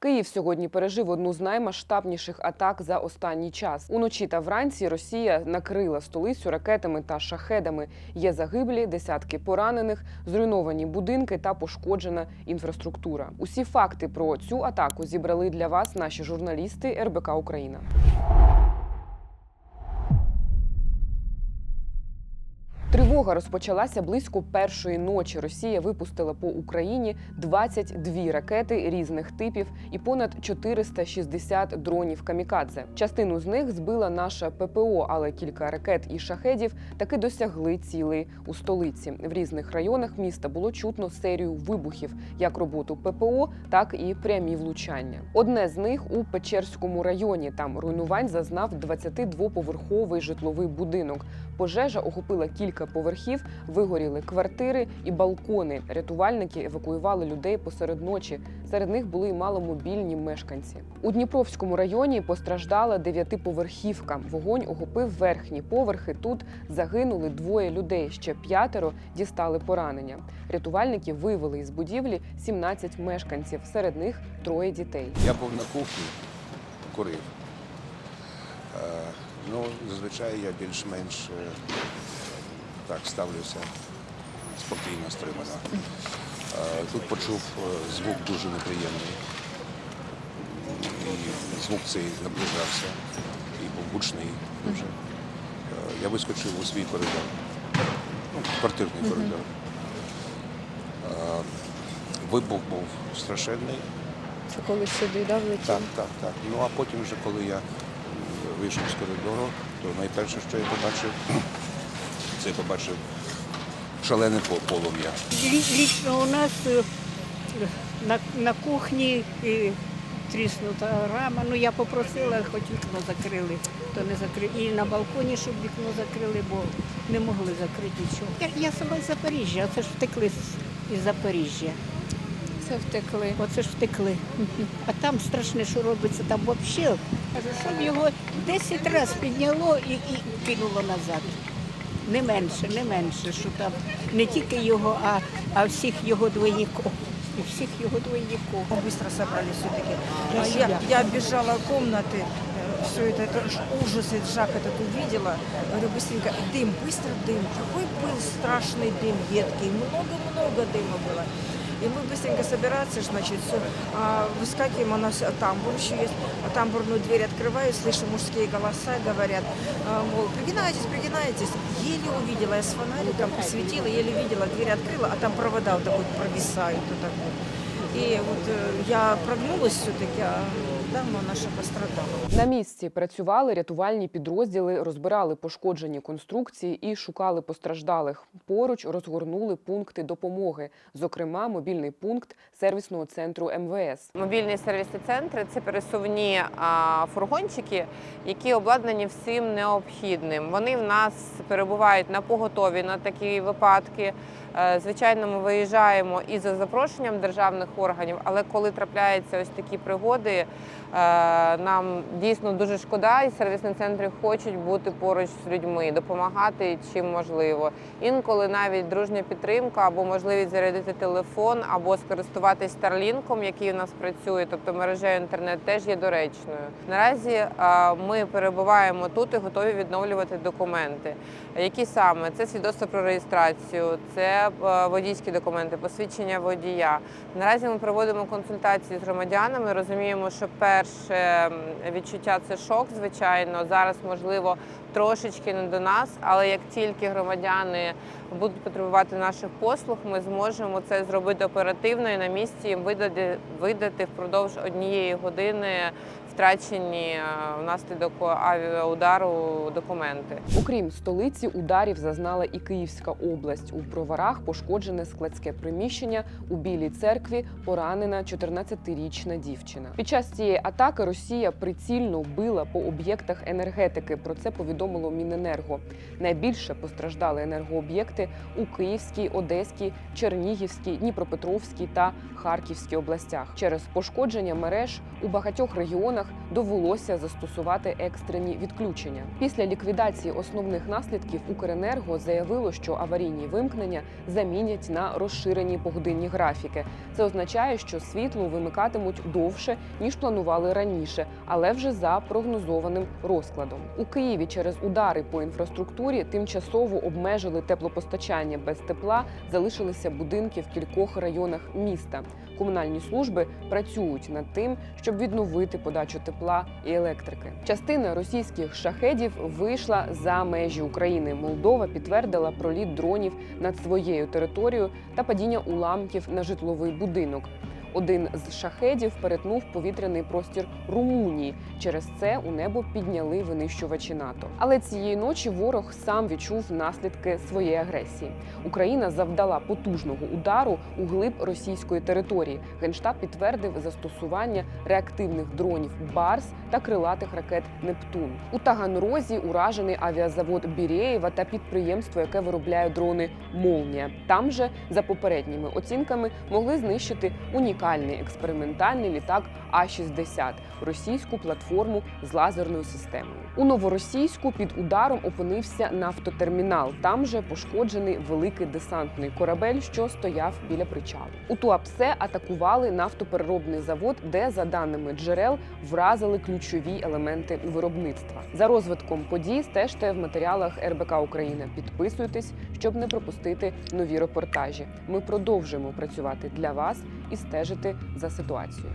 Київ сьогодні пережив одну з наймасштабніших атак за останній час. Уночі та вранці Росія накрила столицю ракетами та шахедами. Є загиблі, десятки поранених, зруйновані будинки та пошкоджена інфраструктура. Усі факти про цю атаку зібрали для вас наші журналісти РБК Україна. Тривога розпочалася близько першої ночі. Rosія випустила по Україні 22 ракети різних типів і понад 460 дронів камікадзе. Частину з них збила наша ППО, але кілька ракет і шахедів таки досягли цілей у столиці. В різних районах міста було чутно серію вибухів, як роботу ППО, так і прямі влучання. Одне з них у Печерському районі. Там руйнувань зазнав 22-поверховий житловий будинок. Пожежа охопила кілька поверхів, вигоріли квартири і балкони. Рятувальники евакуювали людей посеред ночі. Серед них були й маломобільні мешканці. У Дніпровському районі постраждала дев'ятиповерхівка. Вогонь охопив верхні поверхи. Тут загинули двоє людей. Ще п'ятеро дістали поранення. Рятувальники вивели із будівлі 17 мешканців. Серед них троє дітей. Я був на кухні, курив. Е, ну, зазвичай я більш-менш е, так ставлюся спокійно, стримано. Е, тут почув е, звук дуже неприємний. І звук цей наближався і був гучний дуже. Я вискочив у свій коридор, ну, квартирний коридор. Е, вибух був страшенний. Це коли сюди да, влетів? Так, так, так. Ну а потім вже, коли я вийшов з коридору, то найперше, що я побачив, я побачив шалене полум'я. Лічно у нас е, на, на кухні і тріснута рама. Ну я попросила, хоч вікно закрили, то не закрили. І на балконі, щоб вікно закрили, бо не могли закрити нічого. Я, я сама з Запоріжжя, а це ж втекли із Запоріжжя. Це втекли. Оце ж втекли. А там страшне, що робиться, там взагалі. Кажу, щоб його 10 разів підняло і, і кинуло назад Не менше, не менше, що там не тільки його, а, а всіх його двойників. І всіх його двойників. Мы быстро собрались все-таки. Я, я бежала в комнаты, все это, это ж ужас, этот жах этот увидела. Говорю, быстренько, дым, быстро дым. Какой был страшный дым, едкий, много-много дыма было. И мы быстренько собираться, ж, значит, все. А, выскакиваем, у нас тамбур еще есть. А тамбурную дверь открываю, слышу мужские голоса, говорят, а, мол, пригинайтесь, пригинайтесь. Еле увидела, я с фонариком посветила, еле видела, дверь открыла, а там провода вот такой провисают. Вот так вот. И вот э, я прогнулась все-таки, а дама наша пострадала. На місці працювали рятувальні підрозділи, розбирали пошкоджені конструкції і шукали постраждалих. Поруч розгорнули пункти допомоги, зокрема, мобільний пункт сервісного центру МВС. Мобільні сервісні центри це пересувні фургончики, які обладнані всім необхідним. Вони в нас перебувають на поготові на такі випадки. Е, Звичайно, ми виїжджаємо і за запрошенням державних органів, але коли трапляються ось такі пригоди, нам дійсно дуже шкода, і сервісні центри хочуть бути поруч з людьми, допомагати чим можливо. Інколи навіть дружня підтримка або можливість зарядити телефон, або скористуватись Старлінком, який у нас працює, тобто мережею інтернет, теж є доречною. Наразі е, ми перебуваємо тут і готові відновлювати документи. Які саме це свідоцтво про реєстрацію, це е, водійські документи, посвідчення водія. Наразі ми проводимо консультації з громадянами. Розуміємо, що перше відчуття це шок, звичайно. Зараз можливо трошечки не до нас, але як тільки громадяни будуть потребувати наших послуг, ми зможемо це зробити оперативно і на місці їм видати, видати впродовж однієї години втрачені е, внаслідок авіаудару документи. Окрім столиці, ударів зазнала і Київська область. У броварах пошкоджене складське приміщення. У Білій церкві поранена 14-річна дівчина. Під час цієї атаки Росія прицільно била по об'єктах енергетики. Про це повідомило Міненерго. Найбільше постраждали енергооб'єкти у Київській, Одеській, Чернігівській, Дніпропетровській та Харківській областях. Через пошкодження мереж у багатьох регіонах довелося застосувати екстрені відключення. Після ліквідації основних наслідків Укренерго заявило, що аварійні вимкнення замінять на розширені погодинні графіки. Це означає, що світло вимикатимуть довше ніж планували раніше, але вже за прогнозованим розкладом. У Києві через удари по інфраструктурі тимчасово обмежили теплопостачання без тепла, залишилися будинки в кількох районах міста. Комунальні служби працюють над тим, щоб відновити подачу тепла і електрики. Частина російських шахедів вийшла за межі України. Молдова підтвердила проліт дронів над своєю територією та падіння уламків на житловий будинок. Один з шахедів перетнув повітряний простір Румунії. Через це у небо підняли винищувачі НАТО. Але цієї ночі ворог сам відчув наслідки своєї агресії. Україна завдала потужного удару у глиб російської території. Генштаб підтвердив застосування реактивних дронів Барс та крилатих ракет Нептун. У Таганрозі уражений авіазавод Бірєєва та підприємство, яке виробляє дрони Молнія. Там же, за попередніми оцінками, могли знищити унікальний експериментальний літак А-60 російську платформу з лазерною системою. У новоросійську під ударом опинився нафтотермінал. Там же пошкоджений великий десантний корабель, що стояв біля причалу. У Туапсе атакували нафтопереробний завод, де, за даними джерел, вразили ключові елементи виробництва. За розвитком подій стежте в матеріалах РБК Україна. Підписуйтесь, щоб не пропустити нові репортажі. Ми продовжуємо працювати для вас і стежити за ситуацією.